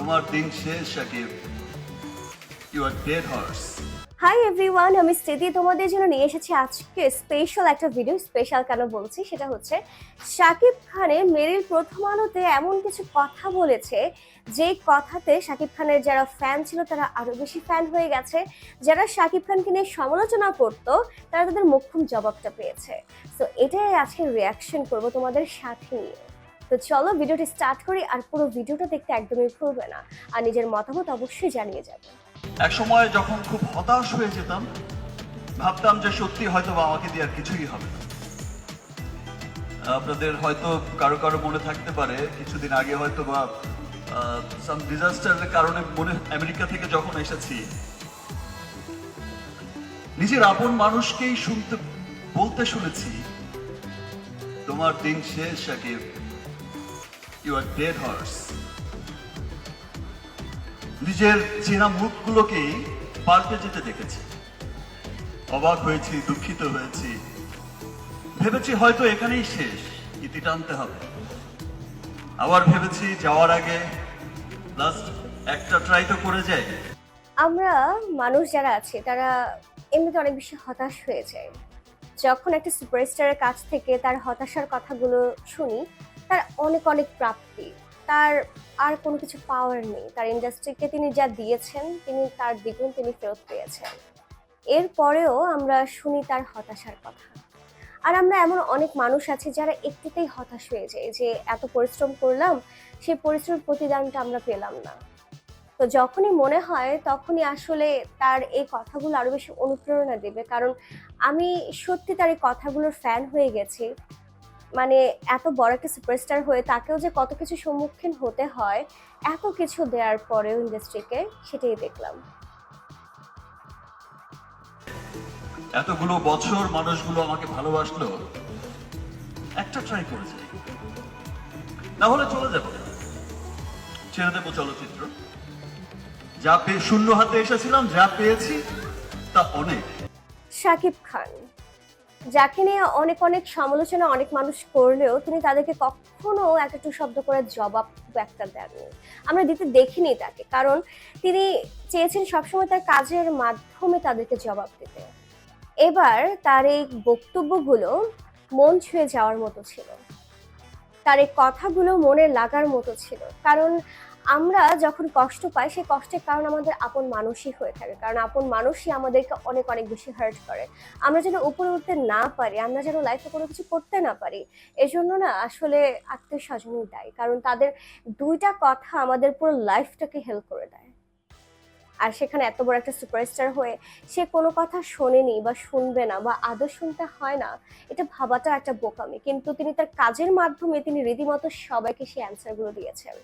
তোমার দিন শেষ Shakib you are dead horse hi everyone আমি স্টেদি তোমাদের জন্য নিয়ে এসেছি আজকে স্পেশাল একটা ভিডিও স্পেশাল কেন বলছি? সেটা হচ্ছে শাকিব খানের মেরিল প্রথম আলোতে এমন কিছু কথা বলেছে যে কথাতে শাকিব খানের যারা ফ্যান ছিল, তারা আরও বেশি ফ্যান হয়ে গেছে। যারা শাকিব খানকে নিয়ে সমালোচনা করতো, তারা তাদের মোক্ষম জবাবটা পেয়েছে। তো এটাই আজকে রিয়াকশন করব তোমাদের সাথে নিয়ে। তো চলো ভিডিওটি স্টার্ট করি আর পুরো ভিডিওটা দেখতে একদমই ভুলবে না। আর নিজের মতামত অবশ্যই জানিয়ে যাবে। এক সময় যখন খুব হতাশ হয়ে যেতাম, ভাবতাম যে সত্যি হয়তো আমাকে দিয়ে আর কিছুই হবে না। আপনাদের হয়তো কারও কারও মনে থাকতে পারে, কিছুদিন আগে হয়তো বা সাম ডিজাস্টারের কারণে মনে আমেরিকা থেকে যখন এসেছি, নিজের আপন মানুষকেই শুনতে, বলতে শুনেছি, তোমার দিন শেষ Shakib you are dead horse নিজের চেনা মুখগুলোকেই পাল্টে যেতে দেখেছি। অবাক হয়েছি, দুঃখিত হয়েছি। ভেবেছি হয়তো এখানেই শেষ, ইতি টানতে হবে। আবার ভেবেছি যাওয়ার আগে লাস্ট একটা ট্রাই তো করে যাই। আমরা মানুষ যারা আছে, তারা এমনিতে অনেক বেশি হতাশ হয়ে যায়। যখন একটা সুপারস্টারের কাছ থেকে তার হতাশার কথাগুলো শুনি তার অনেক অনেক প্রাপ্তি। তার আর কোনো কিছু পাওয়ার নেই। তার ইন্ডাস্ট্রিকে তিনি যা দিয়েছেন, তিনি তার দ্বিগুণ তিনি ফেরত পেয়েছেন। এরপরেও আমরা শুনি তার হতাশার কথা। আর আমরা এমন অনেক মানুষ আছে যারা একটুতেই হতাশ হয়ে যায় যে, এত পরিশ্রম করলাম, সেই পরিশ্রমের প্রতিদানটা আমরা পেলাম না। তো যখনই মনে হয়, তখনই আসলে তার এই কথাগুলো আরও বেশি অনুপ্রেরণা দেবে। কারণ আমি সত্যি তার এই কথাগুলোর ফ্যান হয়ে গেছি। মানে এত বড় একটা সুপারস্টার হয়ে তাকেও যে কত কিছু সম্মুখীন হতে হয় এত কিছু দেওয়ার পরেও ইন্ডাস্ট্রিকে সেটাই দেখলাম। এতগুলো বছর মানুষগুলো আমাকে ভালোবাসলো একটা ট্রাই করে যাই। না হলে চলে যাব। ছেড়ে দেবো চলচ্চিত্র। যা পেয়ে শূন্য হাতে এসেছিলাম যা পেয়েছি তা অনেক। শাকিব খান। যাকে নিয়ে অনেক অনেক সমালোচনা অনেক মানুষ করলেও তিনি তাদেরকে কখনো এক একটু শব্দ করে জবাব একটা দেননি। আমরা দিতে দেখিনি তাকে, কারণ তিনি চেয়েছেন সবসময় তার কাজের মাধ্যমে তাদেরকে জবাব দিতে। এবার তার এই বক্তব্যগুলো মন ছুঁয়ে যাওয়ার মতো ছিল। তার এই কথাগুলো মনে লাগার মতো ছিল, কারণ আমরা যখন কষ্ট পাই, সেই কষ্টের কারণ আমাদের আপন মানুষই হয়ে থাকে। কারণ আপন মানুষই আমাদেরকে অনেক অনেক বেশি হার্ট করে। আমরা যেন উপরে উঠতে না পারি, আমরা যেন লাইফে কোনো কিছু করতে না পারি, এজন্য না আসলে আত্মীয় স্বজনই দায়ী। কারণ তাদের দুইটা কথা আমাদের পুরো লাইফটাকে হেল্প করে দেয়। আর সেখানে এত বড় একটা সুপারস্টার হয়ে সে কোনো কথা শোনেনি বা শুনবে না বা আদৌ শুনতে হয় না, এটা ভাবাটা একটা বোকামি। কিন্তু তিনি তার কাজের মাধ্যমে তিনি রীতিমতো সবাইকে সেই অ্যান্সারগুলো দিয়েছেন।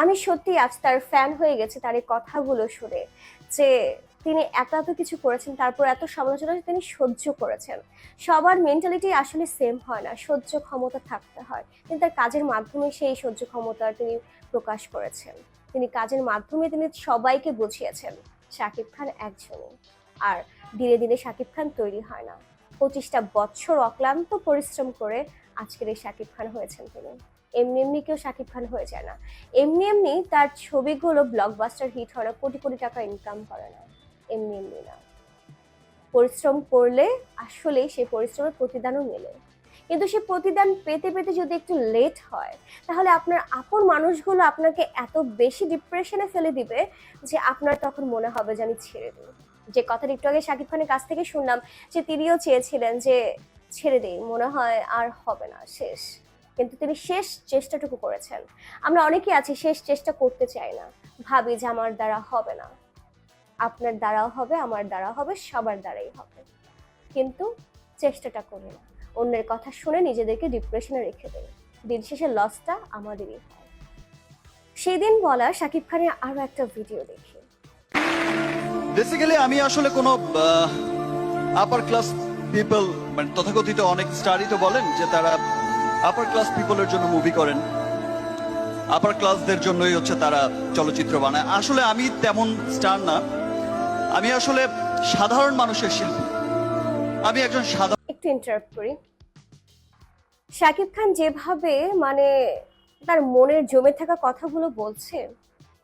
আমি সত্যি আজ তার ফ্যান হয়ে গেছি তার এই কথাগুলো শুনে যে তিনি এত এত কিছু করেছেন, তারপর এত সমালোচনা তিনি সহ্য করেছেন। সবার মেন্টালিটি আসলে সেম হয় না, সহ্য ক্ষমতা থাকতে হয়। কিন্তু তার কাজের মাধ্যমে সেই সহ্য ক্ষমতা তিনি প্রকাশ করেছেন। তিনি কাজের মাধ্যমে তিনি সবাইকে বুঝিয়েছেন, শাকিব খান একজনই। আর ধীরে ধীরে শাকিব খান তৈরি হয় না। পঁচিশটা বছর অক্লান্ত পরিশ্রম করে আজকের এই শাকিব খান হয়েছেন তিনি। এমনি এমনি কেউ শাকিব খান হয়ে যায় না। এমনি এমনি তার ছবিগুলো ব্লকবাস্টার হিট হয় না কোটি কোটি টাকা ইনকাম করে না। এমনি এমনি না। পরিশ্রম করলে আসলেই সেই পরিশ্রমের প্রতিদানও মেলে। কিন্তু সে প্রতিদান পেতে পেতে যদি একটু লেট হয়, তাহলে আপনার আপন মানুষগুলো আপনাকে এত বেশি ডিপ্রেশনে ফেলে দিবে যে আপনার তখন মনে হবে যে আমি ছেড়ে দিই। যে কথাটা একটু আগে শাকিব খানের কাছ থেকে শুনলাম যে তিনিও চেয়েছিলেন যে ছেড়ে দিই, মনে হয় আর হবে না, শেষ। কিন্তু তিনি শেষ চেষ্টাটুকু করেছেন। আমরা অনেকেই আছি, শেষ চেষ্টা করতে চাই না। ভাবি যে আমার দ্বারা হবে না। আপনার দ্বারাও হবে, আমার দ্বারা হবে, সবার দ্বারাই হবে। কিন্তু চেষ্টাটা করি না। অন্যের কথা শুনে নিজেদেরকে ডিপ্রেশনে রেখে দেয় দিন শেষে লসটা আমাদেরই হয়। সেদিন বলা শাকিব খানের আরও একটা ভিডিও দেখি। বেসিক্যালি আমি আসলে কোনো আপার ক্লাস পিপল মানে তথাকথিত অনেক স্টারই তো বলেন যে তারা আপার ক্লাস পিপলের জন্য মুভি করেন। আপার ক্লাসদের জন্যই হচ্ছে তারা চলচ্চিত্র বানায়। আসলে আমি তেমন স্টার না। আমি আসলে সাধারণ মানুষের শিল্পী। আমি একজন সাধারণ একটু ইন্টারাপ্ট করি। শাকিব খান যেভাবে মানে তার মনের জমে থাকা কথাগুলো বলছে,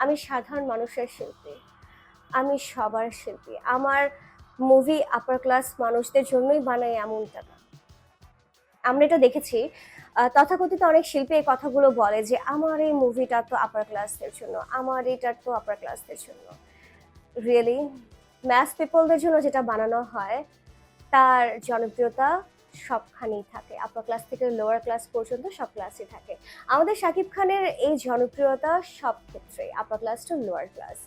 আমি সাধারণ মানুষের শিল্পী। আমি সবার শিল্পী। আমার মুভি আপার ক্লাস মানুষদের জন্যই বানাই এমনটা না। আমরা এটা দেখেছি তথাকথিত অনেক শিল্পী এই কথাগুলো বলে যে আমার এই মুভিটা তো আপার ক্লাসদের জন্য, আমার এটা তো আপার ক্লাসদের জন্য। রিয়েলি ম্যাস পিপলদের জন্য যেটা বানানো হয়, তার জনপ্রিয়তা সবখানেই থাকে। আপার ক্লাস থেকে লোয়ার ক্লাস পর্যন্ত সব ক্লাসই থাকে। আমাদের শাকিব খানের এই জনপ্রিয়তা সব ক্ষেত্রে upper class to lower class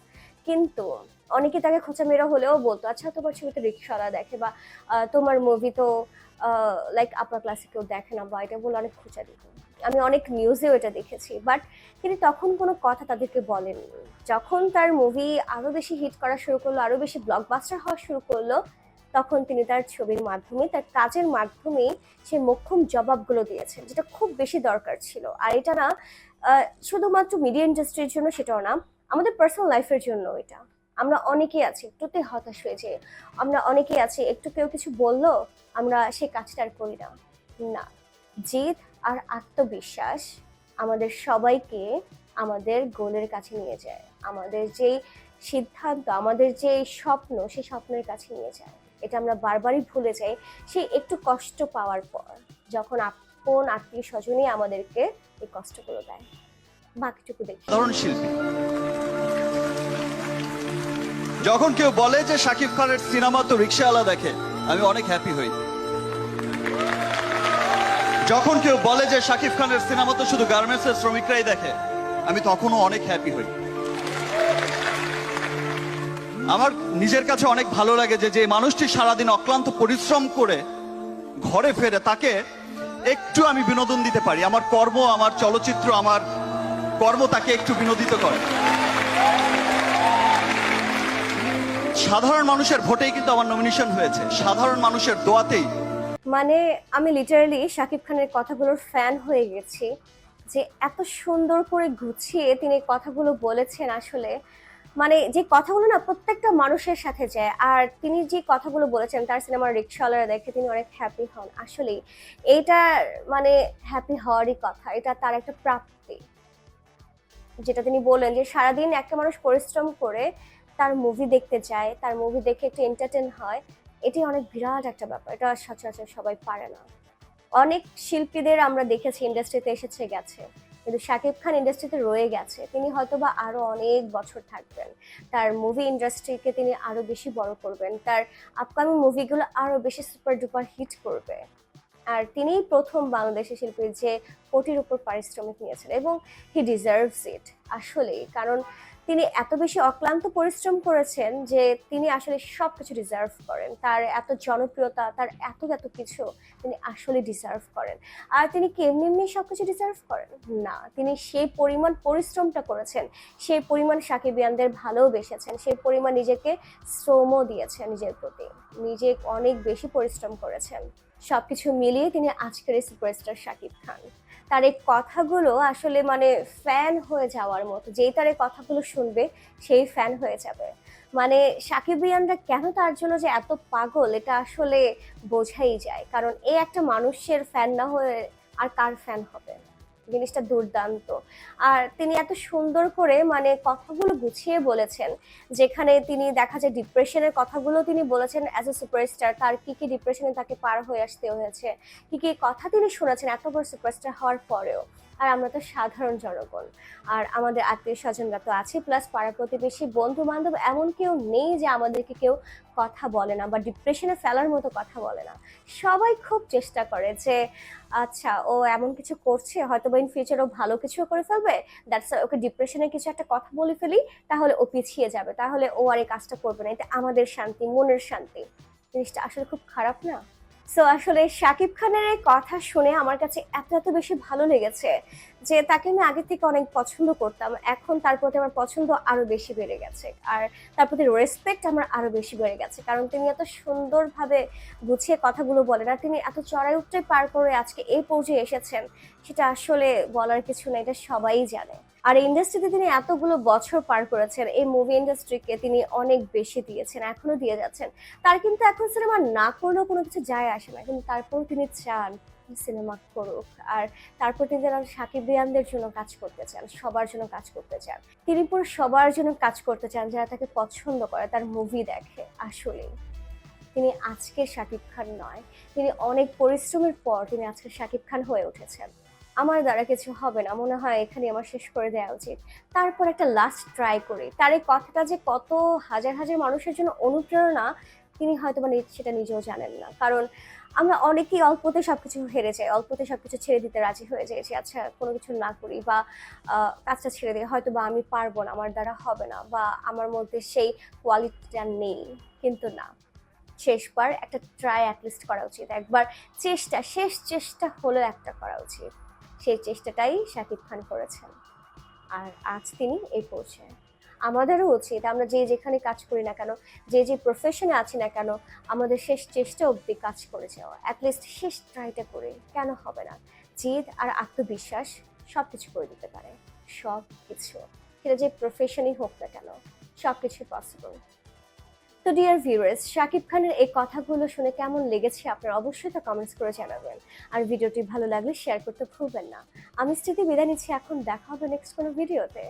কিন্তু অনেকে তাকে খোঁচা মেরা হলেও বলতো আচ্ছা তোমার ছবিতে রিক্সাওয়ালা দেখে বা তোমার মুভি তো লাইক আপার ক্লাসে কেউ দেখে না বা এটা বলে অনেক খোঁচা দিত। আমি অনেক নিউজেও এটা দেখেছি। বাট তিনি তখন কোনো কথা তাদেরকে বলেননি। যখন তার মুভি আরও বেশি হিট করা শুরু করল আরও বেশি ব্লকবাস্টার হওয়া শুরু করল, তখন তিনি তার ছবির মাধ্যমে, তার কাজের মাধ্যমে সে মোক্ষম জবাবগুলো দিয়েছেন, যেটা খুব বেশি দরকার ছিল। আর এটা না শুধুমাত্র মিডিয়া ইন্ডাস্ট্রির জন্য সেটাও না, আমাদের পার্সোনাল লাইফের জন্য এটা। আমরা অনেকেই আছি একটুতে হতাশ হয়ে আমরা অনেকেই আছি, একটু কেউ কিছু বলল, আমরা সেই কাজটা আর করি না। না, জিদ আর আত্মবিশ্বাস আমাদের সবাইকে আমাদের গোলের কাছে নিয়ে যায়। আমাদের যেই সিদ্ধান্ত, আমাদের যে স্বপ্ন, সেই স্বপ্নের কাছে নিয়ে যায়। এটা আমরা বারবারই ভুলে যাই, সেই একটু কষ্ট পাওয়ার পর যখন আপন আত্মীয় স্বজনই আমাদেরকে এই কষ্টগুলো দেয়। বাকিটুকু দেখি। শিল্পী। যখন কেউ বলে যে শাকিব খানের সিনেমা তো রিক্সাওয়ালা দেখে, আমি অনেক হ্যাপি হই। যখন কেউ বলে যে শাকিব খানের সিনেমা তো শুধু গার্মেন্টসের শ্রমিকরাই দেখে, আমি তখনও অনেক হ্যাপি হই। আমার নিজের কাছে অনেক ভালো লাগে যে যে মানুষটি সারাদিন অক্লান্ত পরিশ্রম করে ঘরে ফেরে, তাকে একটু আমি বিনোদন দিতে পারি। আমার কর্ম, আমার চলচ্চিত্র, আমার কর্ম তাকে একটু বিনোদিত করে। সাধারণ মানুষের ভোটেই কিন্তু আমার নমিনেশন হয়েছে। সাধারণ মানুষের দোয়াতেই। মানে আমি লিটারালি শাকিব খানের কথাগুলোর ফ্যান হয়ে গেছি যে এত সুন্দর করে গুছিয়ে তিনি কথাগুলো বলেছেন আসলে। মানে যে কথাগুলো না প্রত্যেকটা মানুষের সাথে যায়, আর তিনি যে কথাগুলো বলেছেন, তার সিনেমার রিক্সাওয়ালারা দেখে তিনি অনেক হ্যাপি হন। আসলেই এইটা মানে হ্যাপি হওয়ারই কথা, এটা তার একটা প্রাপ্তি। যেটা তিনি বললেন যে সারাদিন একটা মানুষ পরিশ্রম করে তার মুভি দেখতে যায় তার মুভি দেখে একটু এন্টারটেন হয় এটি অনেক বিরাট একটা ব্যাপার, এটা সচরাচর সবাই পারে না। অনেক শিল্পীদের আমরা দেখেছি ইন্ডাস্ট্রিতে এসেছে, গেছে, কিন্তু শাকিব খান ইন্ডাস্ট্রিতে রয়ে গেছে, তিনি হয়তোবা আরও অনেক বছর থাকবেন, তার মুভি ইন্ডাস্ট্রিকে তিনি আরও বেশি বড় করবেন, তার আপকামিং মুভিগুলো আরও বেশি সুপার ডুপার হিট করবে। আর তিনিই প্রথম বাংলাদেশি শিল্পী যে কোটির উপর পারিশ্রমিক নিয়েছেন, এবং হি ডিজার্ভস ইট আসলেই, কারণ তিনি এত বেশি অক্লান্ত পরিশ্রম করেছেন যে তিনি আসলে সব কিছু ডিজার্ভ করেন। তার এত জনপ্রিয়তা, তার এত এত কিছু তিনি আসলে ডিজার্ভ করেন। আর তিনি কি এমনি সব কিছু ডিজার্ভ করেন? না, তিনি সেই পরিমাণ পরিশ্রমটা করেছেন, সেই পরিমাণ সাকিবিয়ানদের ভালোবেসেছেন, সেই পরিমাণ নিজেকে শ্রমও দিয়েছেন নিজের প্রতি। নিজে অনেক বেশি পরিশ্রম করেছেন। সবকিছু মিলিয়ে তিনি আজকের সুপারস্টার শাকিব খান। তার এই কথাগুলো আসলে মানে ফ্যান হয়ে যাওয়ার মতো। যেই তার এই কথাগুলো শুনবে, সেই ফ্যান হয়ে যাবে। মানে সাকিব সাকিবিয়ানরা কেন তার জন্য যে এত পাগল, এটা আসলে বোঝাই যায়। কারণ এই একটা মানুষের ফ্যান না হয়ে আর কার ফ্যান হবে? জিনিসটা দুর্দান্ত। আর তিনি এত সুন্দর করে মানে কথাগুলো গুছিয়ে বলেছেন, যেখানে তিনি দেখা যায় ডিপ্রেশনের কথাগুলো তিনি বলেছেন অ্যাজ এ সুপারস্টার তার কি কি ডিপ্রেশনে তাকে পার হয়ে আসতে হয়েছে, কি কি কথা তিনি শুনেছেন এত বড় সুপারস্টার হওয়ার পরেও। আর আমরা তো সাধারণ জনগণ। আর আমাদের আত্মীয় স্বজনরা তো আছে প্লাস পাড়া প্রতিবেশী বন্ধু বান্ধব এমন কেউ নেই যে আমাদেরকে কেউ কথা বলে না বা ডিপ্রেশনে ফেলার মতো কথা বলে না। সবাই খুব চেষ্টা করে যে আচ্ছা ও এমন কিছু করছে হয়তো বা ইন ফিউচার ও ভালো কিছু করে ফেলবে দ্যাটস ওকে ডিপ্রেশনে কিছু একটা কথা বলে ফেলি, তাহলে ও পিছিয়ে যাবে, তাহলে ও আর এই কাজটা করবে না। এতে আমাদের শান্তি, মনের শান্তি। জিনিসটা আসলে খুব খারাপ না? সো আসলে শাকিব খানের এই কথা শুনে আমার কাছে এত এত বেশি ভালো লেগেছে যে তাকে আমি আগে থেকে অনেক পছন্দ করতাম। এখন তার প্রতি আমার পছন্দ আরও বেশি বেড়ে গেছে। আর তার প্রতি রেসপেক্ট আমার আরও বেশি বেড়ে গেছে। কারণ তিনি এত সুন্দরভাবে গুছিয়ে কথাগুলো বলেন আর তিনি এত চড়াই উঠতে পার করে আজকে এই পর্যায়ে এসেছেন, সেটা আসলে বলার কিছু না এটা সবাই জানে। আর ইন্ডাস্ট্রিতে তিনি এতগুলো বছর পার করেছেন, এই মুভি ইন্ডাস্ট্রিকে তিনি অনেক বেশি দিয়েছেন, এখনও দিয়ে যাচ্ছেন। তার কিন্তু এখন সিনেমা না করলেও কোনো কিছু যায় আসে না, কিন্তু তারপর তিনি চান সিনেমা করুক। আর তারপর তিনি যেন সাকিব রিয়ানদের জন্য কাজ করতে চান, সবার জন্য কাজ করতে চান। তিনি পুরো সবার জন্য কাজ করতে চান, যারা তাকে পছন্দ করে, তার মুভি দেখে, আসলেই। তিনি আজকে শাকিব খান নয়, তিনি অনেক পরিশ্রমের পর তিনি আজকে শাকিব খান হয়ে উঠেছেন। আমার দ্বারা কিছু হবে না। মনে হয় এখানে আমার শেষ করে দেওয়া উচিত। তারপর একটা লাস্ট ট্রাই করি। তার এই কথাটা যে কত হাজার হাজার মানুষের জন্য অনুপ্রেরণা, তিনি হয়তো বা নি- সেটা নিজেও জানেন না। কারণ আমরা অনেকেই অল্পতে সব কিছু হেরে যাই, অল্পতে সব কিছু ছেড়ে দিতে রাজি হয়ে যাই আচ্ছা কোনো কিছু না করি বা কাজটা ছেড়ে দিই হয়তো বা আমি পারব না, আমার দ্বারা হবে না বা আমার মধ্যে সেই কোয়ালিটিটা নেই। কিন্তু না, শেষবার একটা ট্রাই অ্যাটলিস্ট করা উচিত। একবার চেষ্টা, শেষ চেষ্টা হলেও একটা করা উচিত। সেই চেষ্টাটাই শাকিব খান করেছেন। আর আজ তিনি এই পৌঁছে। আমাদেরও উচিত, আমরা যে যেখানে কাজ করি না কেন, যে যে প্রফেশনে আছি না কেন, আমাদের শেষ চেষ্টা অবধি কাজ করে যাওয়া। অ্যাটলিস্ট শেষ ট্রাইটা করে, কেন হবে না? জেদ আর আত্মবিশ্বাস সব কিছু করে দিতে পারে। সব কিছু সেটা যে প্রফেশনই হোক না কেন সব কিছু পসিবল তো ডিয়ার ভিউয়ার্স শাকিব খানের এই কথাগুলো শুনে কেমন লেগেছে আপনারা অবশ্যই তা কমেন্টস করে জানাবেন। আর ভিডিওটি ভালো লাগলে শেয়ার করতে ভুলবেন না। আমি স্থিতি বিদায় নিচ্ছি। এখন দেখা হবে নেক্সট কোনো ভিডিওতে